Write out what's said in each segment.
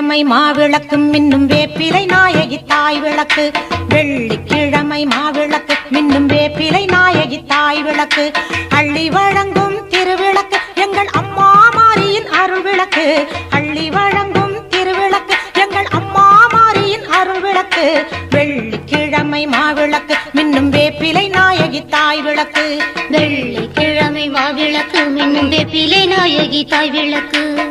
வெள்ளிக்கிழமை மாவிளக்கு மின்னும் வேப்பிலை நாயகி தாய் விளக்கு. வெள்ளிக்கிழமை மாவிளக்கு மின்னும் வேப்பிலை நாயகி தாய் விளக்கு. அள்ளி வழங்கும் திருவிளக்கு எங்கள் அம்மா மாரியின் அருள் விளக்கு. அள்ளி வழங்கும் திருவிளக்கு எங்கள் அம்மா மாரியின் அருள் விளக்கு. வெள்ளிக்கிழமை மாவிளக்கு மின்னும் வேப்பிலை நாயகி தாய் விளக்கு. வெள்ளிக்கிழமை மாவிளக்கு மின்னும் வேப்பிலை நாயகி தாய் விளக்கு.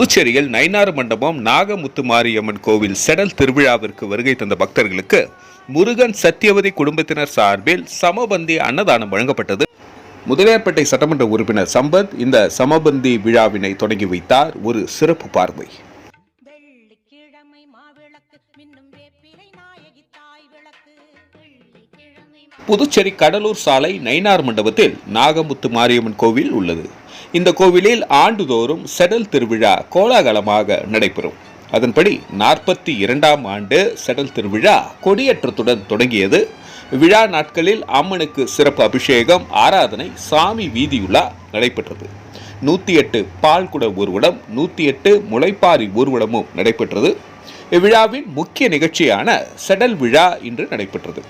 புதுச்சேரியில் நயினார் மண்டபம் நாகமுத்து மாரியம்மன் கோவில் செடல் திருவிழாவிற்கு வருகை தந்த பக்தர்களுக்கு முருகன் சத்தியவதி குடும்பத்தினர் சார்பில் சமபந்தி அன்னதானம் வழங்கப்பட்டது. முதலியார்பேட்டை சட்டமன்ற உறுப்பினர் சம்பத் இந்த சமபந்தி விழாவினை தொடங்கி வைத்தார். ஒரு சிறப்பு பார்வை. புதுச்சேரி கடலூர் சாலை நயினார் மண்டபத்தில் நாகமுத்து மாரியம்மன் கோவில் உள்ளது. இந்த கோவிலில் ஆண்டுதோறும் செடல் திருவிழா கோலாகலமாக நடைபெறும். அதன்படி நாற்பத்தி இரண்டாம் ஆண்டு செடல் திருவிழா கொடியேற்றத்துடன் தொடங்கியது. விழா நாட்களில் அம்மனுக்கு சிறப்பு அபிஷேகம் ஆராதனை சாமி வீதியுலா நடைபெற்றது. நூற்றி எட்டு பால்குட ஊர்வலம் நூற்றி எட்டு முளைப்பாரி ஊர்வலமும் நடைபெற்றது. இவ்விழாவின் முக்கிய நிகழ்ச்சியான செடல் விழா இன்று நடைபெற்றது.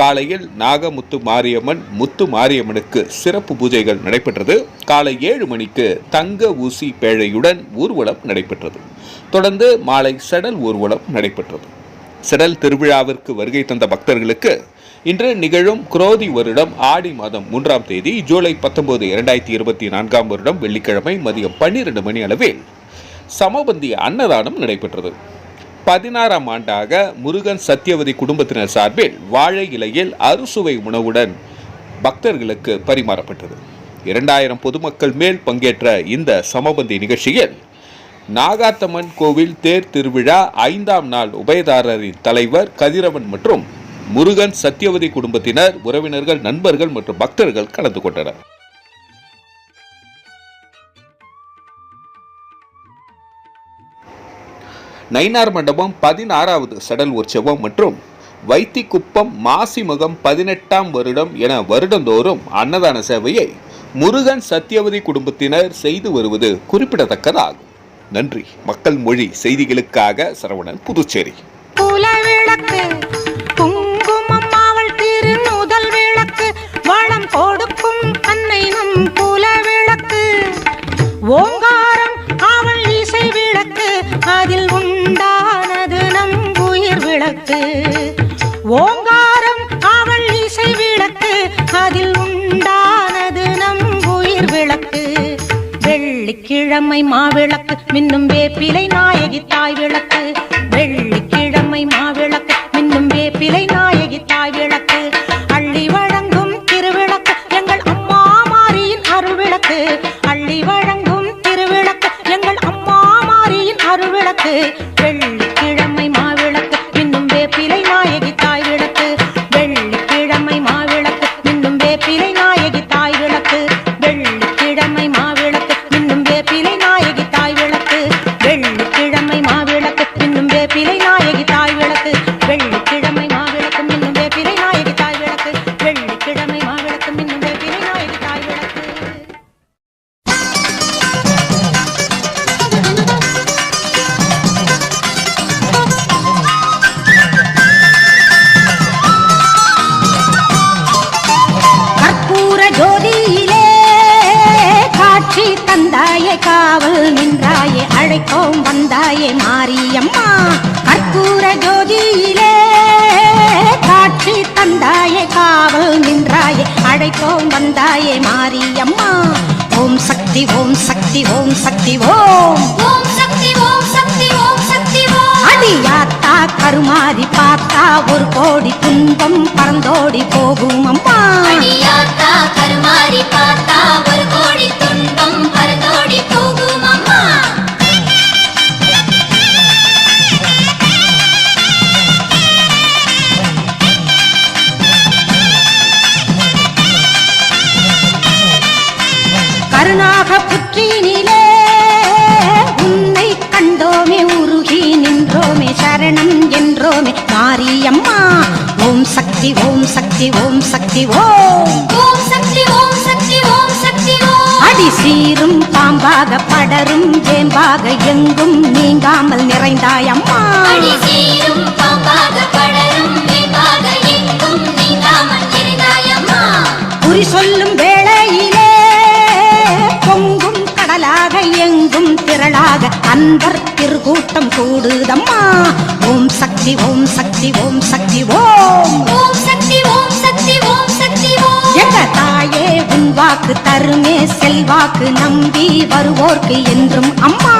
காலையில் நாகமுத்து மாரியம்மன் முத்து மாரியம்மனுக்கு சிறப்பு பூஜைகள் நடைபெற்றது. காலை ஏழு மணிக்கு தங்க ஊசி பேழையுடன் ஊர்வலம் நடைபெற்றது. தொடர்ந்து மாலை செடல் ஊர்வலம் நடைபெற்றது. செடல் திருவிழாவிற்கு வருகை தந்த பக்தர்களுக்கு இன்று நிகழும் குரோதி வருடம் ஆடி மாதம் மூன்றாம் தேதி ஜூலை பத்தொன்பது இரண்டாயிரத்தி இருபத்தி நான்காம் வருடம் வெள்ளிக்கிழமை மதியம் பன்னிரண்டு மணி அளவில் சமபந்தி அன்னதானம் நடைபெற்றது. பதினாறாம் ஆண்டாக முருகன் சத்தியவதி குடும்பத்தினர் சார்பில் வாழை இலையில் அறுசுவை உணவுடன் பக்தர்களுக்கு பரிமாறப்பட்டது. இரண்டாயிரம் பொதுமக்கள் மேல் பங்கேற்ற இந்த சமபந்தி நிகழ்ச்சியில் நாகாத்தம்மன் கோவில் தேர் திருவிழா ஐந்தாம் நாள் உபயதாரரின் தலைவர் கதிரவன் மற்றும் முருகன் சத்தியவதி குடும்பத்தினர் உறவினர்கள் நண்பர்கள் மற்றும் பக்தர்கள் கலந்து கொண்டனர். நயினார் மண்டபம் பதினாறாவது சடல் உற்சவம் மற்றும் வைத்திக்குப்பம் மாசிமுகம் பதினெட்டாம் வருடம் என வருடந்தோறும் அன்னதான சேவையை முருகன் சத்தியவதி குடும்பத்தினர் செய்து வருவது குறிப்பிடத்தக்கதாகும். நன்றி. மக்கள் மொழி செய்திகளுக்காக சரவணன் புதுச்சேரி. விளக்கு வளம் கொடுக்கும் அன்னை நம் குல விளக்கு. ஓங்க வெள்ளிக்கிழமை மாவிளக்கு மின்னும் வேப்பிலை நாயகி தாய் விளக்கு. நாயகி தாய் காவல் நின்றாயே அழைப்போம் வந்தாயே மாரியம்மா. கற்பூர ஜோதியிலே காட்சி தந்தாயே காவல் நின்றாயே அழைப்போம் வந்தாயே மாரியம்மா. ஓம் சக்தி ஓம் சக்தி ஓம் சக்தி ஓம். ஓம் சக்தி ஓம் சக்தி ஓம் சக்தி அடியாத்தா கருமாதி பார்த்தா ஒரு கோடி துன்பம் பறந்தோடி போகும் அம்மா மாரியம்மா. ஓம் சக்தி ஓம் சக்தி ஓம் சக்தி ஓம். ஓம் சக்தி ஓம் சக்தி ஓம் சக்தி அடி சீரும் பாம்பாக படரும் ஜேம்பாக எங்கும் நீங்காமல் நிறைந்தாய் அம்மா அடி சீரும் பாம்பாக படரும் வேம்பாக எங்கும் நீங்காமல் இருந்தாயம்மா குறி சொல்லும் அன்பர் திருக்கூட்டம் கூடுதம்மா ஓம் சக்தி ஓம் சக்தி ஓம் சக்தி ஓம். ஓம் சக்தி ஓம் சக்தி ஓம் சக்தி ஓம். எங்க தாயே உன் வாக்கு தருமே செல்வாக்கு நம்பி வருவோர்க்கு என்றும் அம்மா.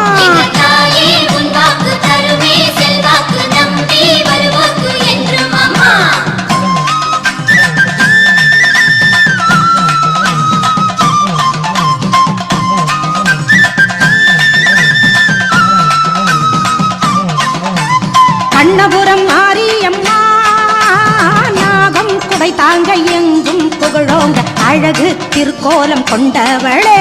தாயே உன் வாக்கு தருமே தாங்க எங்கும் புகழோங்க அழகு திருக்கோலம் கொண்டவளே.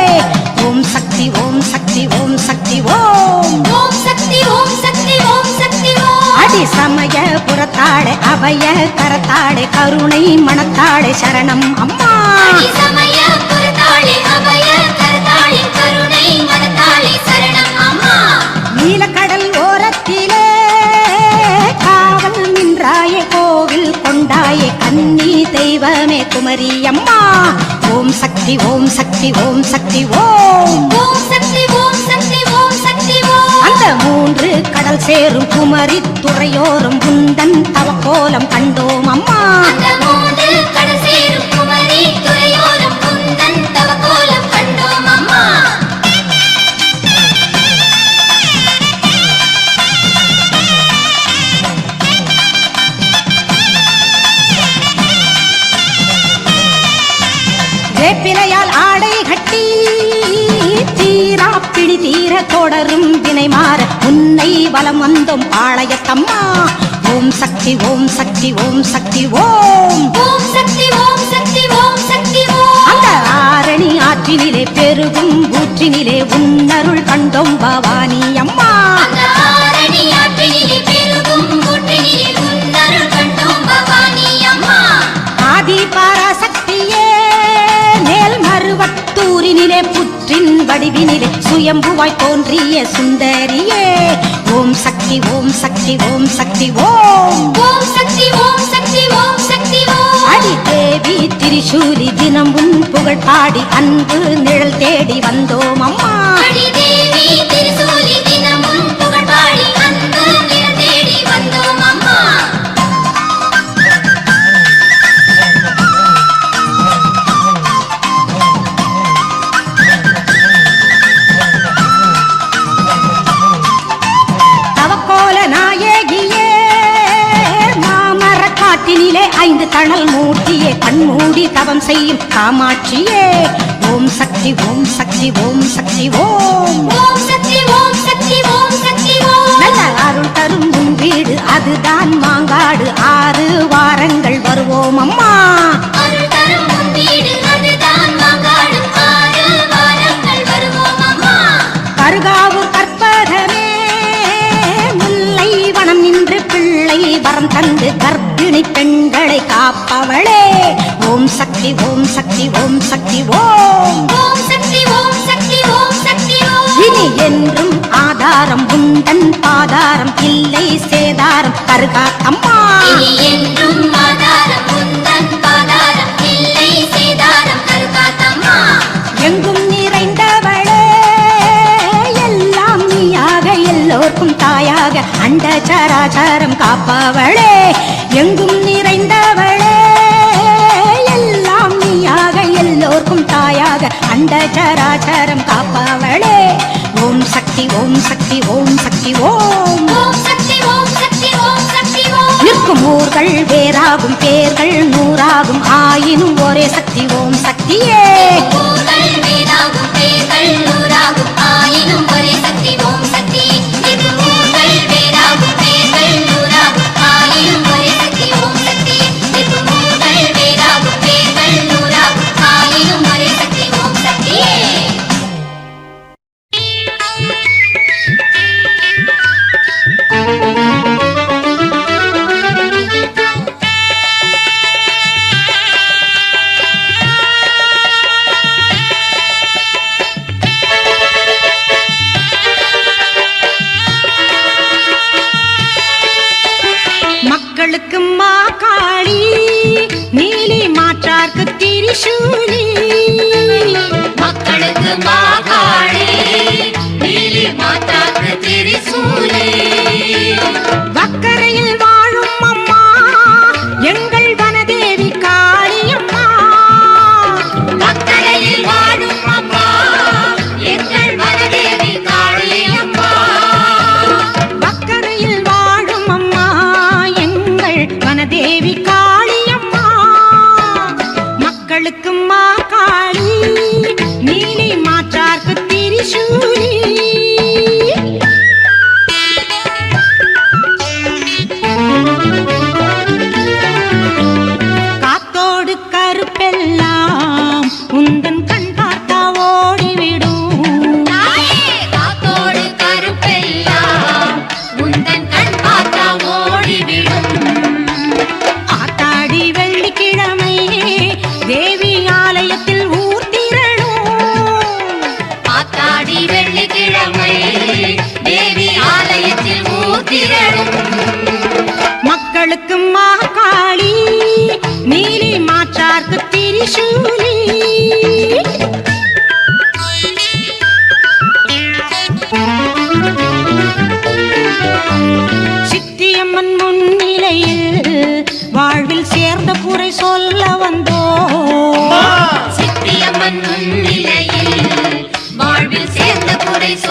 ஓம் சக்தி ஓம் சக்தி ஓம் சக்தி ஓம். ஓம் சக்தி ஓம் சக்தி ஓம் சக்தி ஓம். அடி சமய புறத்தாடே அபய கரத்தாடே கருணை மனத்தாடே சரணம் அம்மா. சமய புறத்தாளே அபய கரத்தாளே கன்னி தெய்வமே குமரி அம்மா. ஓம் சக்தி ஓம் சக்தி ஓம் சக்தி ஓம். ஓம் சக்தி ஓம் சக்தி ஓம் சக்தி ஓம். அந்த மூன்று கடல் சேரும் குமரி துறையோரும் குந்தன் தவக்கோலம் கண்டோம் அம்மா. வேப்பிலையால் ஆடை கட்டி தீரா பிடி தீர தொடரும் வினை மாற உன்னை வலம் வந்தோம் பாளையத்தம்மா. ஓம் சக்தி ஓம் சக்தி ஓம் சக்தி ஓம். ஓம் சக்தி ஓம் சக்தி ஓம் சக்தி ஓம். அந்த ஆரணி ஆற்றினிலே பெருகும் ஊற்றினிலே உன்னருள் கண்டோம் பவானி அம்மா. வடிவினிலே சுயம்புவாய் தோன்றிய சுந்தரியே. ஓம் சக்தி ஓம் சக்தி ஓம் சக்தி ஓம். ஓம் சக்தி ஓம் சக்தி ஓம் சக்தி ஓம். அடி தேவி திரிசூலி தினம் உன் புகழ் பாடி அன்பு நிழல் தேடி வந்தோம் அம்மா. சக்தி ஓம் சக்தி ஓம். ஓம் சக்தி ஓம் சக்தி ஓம் சக்தி ஓம். நல்ல அருள் தரும் உன் வீடு அதுதான் மாங்காடு. ஆறு வாரங்கள் வருவோம் அம்மா. அருள் தரும் உன் வீடு அதுதான் மாங்காடு. ஆறு வாரங்கள் வருவோம் அம்மா. கருகாவூர் கற்பகமே முல்லை வனம் நின்று பிள்ளை வரம் தந்து கர்ப்பிணி பெண்களை காப்பவளே ஓம் சக்தி ஓம் சக்தி ஓம் சக்தி ஓம். ஓம் சக்தி ஓம் சக்தி ஓம் சக்தி ஓம். இனி என்றும் ஆதாரம் உந்தன் பாதாரம் இல்லை சேதாரம் கருகாத்தம்மா. இனி என்றும் ஆதாரம் உந்தன் பாதாரம் இல்லை சேதாரம் கருகாத்தம்மா. எங்கும் தாயாக அண்ட சராச்சரம் காப்பவளே எங்கும் நிறைந்தவளே. எல்லாம் நீயாக எல்லோர்க்கும் தாயாக அண்ட சராச்சரம் காப்பவளே. ஓம் சக்தி ஓம் சக்தி ஓம் சக்தி ஓம். இருக்கும் ஊர்கள் வேறாகும் பேர்கள் நூறாகும் ஆயினும் ஒரே சக்தி ஓம் சக்தியே. திரிசூலி மக்களுக்கு மாகாளி. நீலி மாதாக்கு திரிசூலே.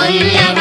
குறை